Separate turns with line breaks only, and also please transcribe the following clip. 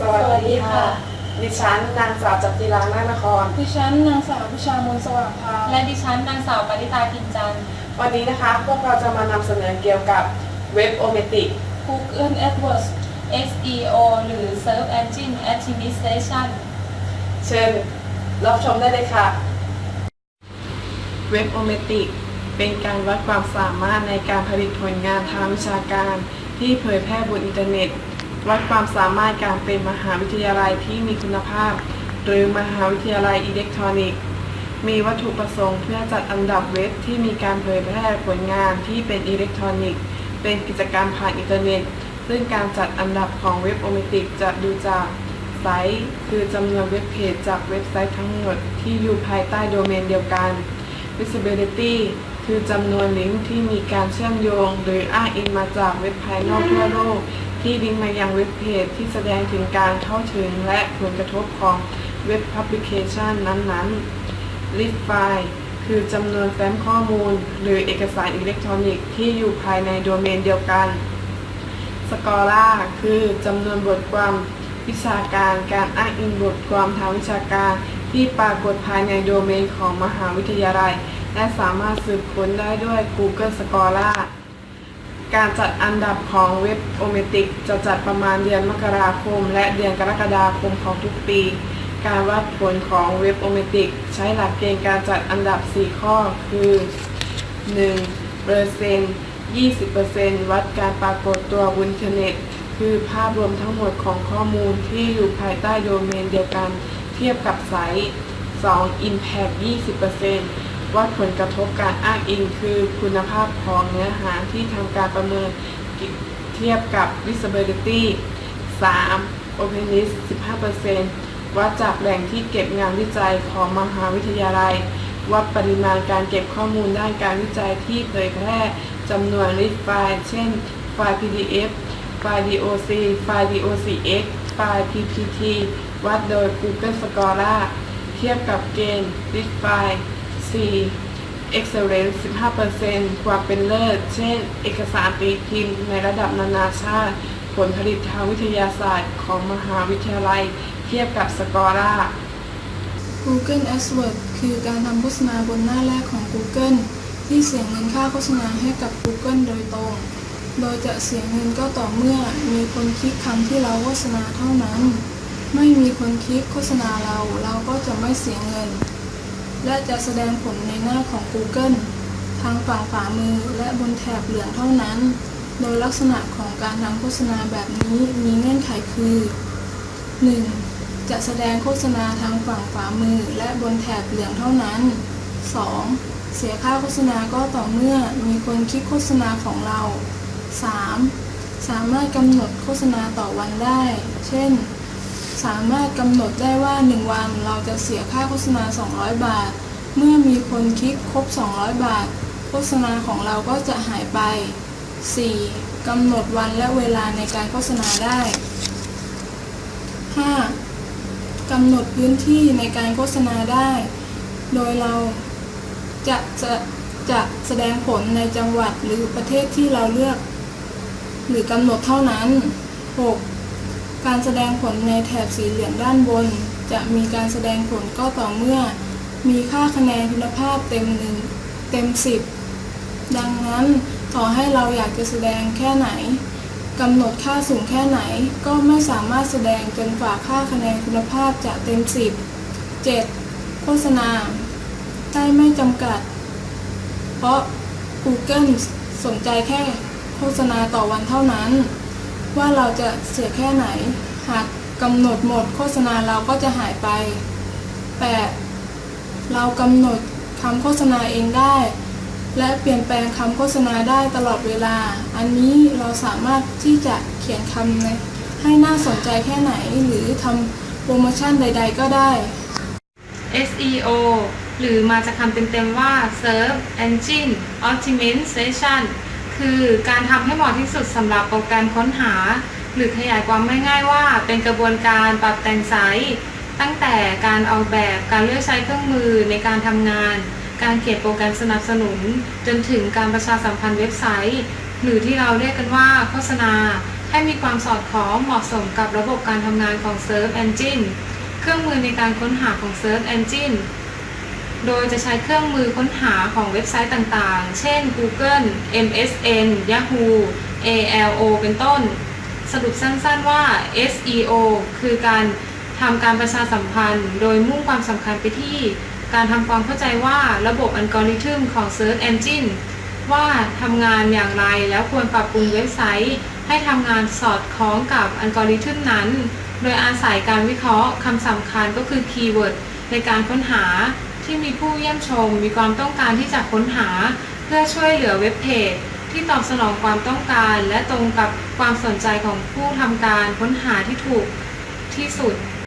สวัสดีค่ะ ดิฉันนางสาวจักรีลานาคนคร
ดิฉันนางสาวพิชามนสว่างพา
และดิฉันนางสาวปริตาพินจันทร์
วันนี้นะคะพวกเราจะมานำเสนอเกี่ยวกับเว็บโอเมติก
Google AdWords
SEO หรือ Search Engine Optimization
เชิญรับชมได้เลยค่ะ เว็บโอเมติกเป็นการวัดความสามารถในการผลิตผลงานทางวิชาการ ที่เผยแพร่บนอินเทอร์เน็ต วัดความสามารถการเป็นมหาวิทยาลัยที่มีคุณภาพ หรือมหาวิทยาลัยอิเล็กทรอนิกส์ มีวัตถุประสงค์เพื่อจัดอันดับเว็บที่มีการเผยแพร่ผลงานที่เป็นอิเล็กทรอนิกส์ เป็นกิจกรรมผ่านอินเทอร์เน็ต ซึ่งการจัดอันดับของเว็บโอเมติกจะดูจากไซต์คือจำนวนเว็บเพจจากเว็บไซต์ทั้งหมดที่อยู่ภายใต้โดเมนเดียวกัน Visibility คือจำนวนลิงก์ที่มีการเชื่อมโยง หรืออ้างอิงมาจากเว็บภายนอกทั่วโลก ที่ลิงก์มายังเว็บเพจที่แสดงถึงการเข้าถึงและผลกระทบของเว็บแอปพลิเคชันนั้นๆ List File คือจำนวนแฟ้มข้อมูล หรือเอกสารอิเล็กทรอนิกส์ที่อยู่ภายในโดเมนเดียวกันสกอร่าคือจำนวนบทความวิชาการการอ้างอิงบทความทางวิชาการที่ปรากฏภายในโดเมนของมหาวิทยาลัย และสามารถสืบค้นได้ด้วย Google Scholar การจัดอันดับของเว็บโอเมติกจะจัดประมาณเดือนมกราคม และเดือนกรกฎาคมของทุกปี การวัดผลของเว็บโอเมติกใช้หลักเกณฑ์การจัดอันดับ 4 ข้อคือ 1. เปอร์เซ็นต์20%วัดการปรากฏตัวบนอินเทอร์เน็ต คือภาพรวมทั้งหมดของข้อมูลที่อยู่ภายใต้โดเมนเดียวกันเทียบกับไซต์ 2. Impact 20% วัดผลกระทบการอ้างอิงคือคุณภาพของเนื้อหาที่ทำการประเมินเทียบกับ Visibility 3. Openness 15%วัดจากแหล่งที่เก็บงานวิจัยของมหาวิทยาลัย วัดปริมาณการเก็บข้อมูลด้านการวิจัยที่เผยแพร่จำนวน list ไฟล์ เช่น ไฟล์ PDF ไฟล์ DOC ไฟล์ DOCX ไฟล์ PPT วัดโดย Google Scholar เทียบกับเกณฑ์ list ไฟล์ 4. Excellence 15%ความเป็นเลิศ เช่น เอกสารตีพิมพ์ในระดับนานาชาติ ผลผลิตทางวิทยาศาสตร์ของมหาวิทยาลัย เทียบกับสกอร่า
Google AdWords คือการทำโฆษณาบนหน้าแรกของ Google ที่เสียเงินค่าโฆษณาให้กับ Google โดยตรง โดยจะเสียเงินก็ต่อเมื่อมีคนคลิกคำที่เราโฆษณาเท่านั้น ไม่มีคนคลิกโฆษณาเราเราก็จะไม่เสียเงิน และจะแสดงผลในหน้าของ Google ทางฝั่งขวามือและบนแถบเหลืองเท่านั้น โดยลักษณะของการทำโฆษณาแบบนี้มีเงื่อนไขคือ 1. จะแสดงโฆษณาทางฝั่งขวามือและบนแถบเหลืองเท่านั้น 2. เสียค่าโฆษณาก็ต่อเมื่อมีคนคลิกโฆษณาของเรา 3. สามารถกำหนดโฆษณาต่อวันได้ เช่น สามารถกำหนดได้ว่า 1 วันเราจะเสียค่าโฆษณา 200 บาท เมื่อมีคนคลิกครบ 200 บาท โฆษณาของเราก็จะหายไป 4. กำหนดวันและเวลาในการโฆษณาได้ 5. กำหนดพื้นที่ในการโฆษณาได้ โดยเราจะจะจะแสดงผลในจังหวัดหรือประเทศที่เราเลือก หรือกำหนดเท่านั้น 6. การแสดงผลในแถบสีเหลืองด้านบน จะมีการแสดงผลก็ต่อเมื่อ มีค่าคะแนนคุณภาพเต็มหนึ่งเต็ม 10 ดังนั้นต่อให้เราอยากจะแสดงแค่ไหนกำหนดค่าสูงแค่ไหนก็ไม่สามารถแสดงจนกว่าค่าคะแนนคุณภาพจะเต็ม 10 7. โฆษณา ได้ไม่จำกัด เพราะ Google สนใจแค่โฆษณาต่อวันเท่านั้น ว่าเราจะเสียแค่ไหน หากกำหนดหมดโฆษณาเราก็จะหายไป 8. เรากำหนดคำโฆษณาเองได้ และเปลี่ยนแปลงคำโฆษณาได้ตลอดเวลา อันนี้เราสามารถที่จะเขียนคำในให้น่าสนใจแค่ไหนหรือทำโปรโมชั่นใด ๆ ก็ได้
SEO หรือมาจากคำเต็มๆว่า Search Engine Optimization คือการทำให้เหมาะที่สุดสำหรับโปรแกรมค้นหา หรือขยายความง่ายๆว่า เป็นกระบวนการปรับแต่งไซต์ตั้งแต่การออกแบบการเลือกใช้เครื่องมือในการทำงาน การเขียนโปรแกรมสนับสนุน จนถึงการประชาสัมพันธ์เว็บไซต์ หรือที่เราเรียกกันว่าโฆษณา ให้มีความสอดคล้องเหมาะสมกับระบบการทำงานของ Search Engine เครื่องมือในการค้นหาของ Search Engine โดยจะใช้เครื่องมือค้นหาของเว็บไซต์ต่างๆ เช่น Google MSN Yahoo ALO เป็นต้น สรุปสั้นๆว่า SEO คือการทำการประชาสัมพันธ์ โดยมุ่งความสำคัญไปที่ การทำความเข้าใจว่าระบบอัลกอริทึมของ Search Engine ว่าทำงานอย่างไรแล้วควรปรับปรุงเว็บไซต์ ให้ทำงานสอดคล้องกับอัลกอริทึมนั้น โดยอาศัยการวิเคราะห์คำสำคัญก็คือคีย์เวิร์ดในการค้นหา ที่มีผู้เยี่ยมชม มีความต้องการที่จะค้นหา เพื่อช่วยเหลือเว็บเพจ ที่ตอบสนองความต้องการ และตรงกับความสนใจของผู้ทำการค้นหาที่ถูกที่สุด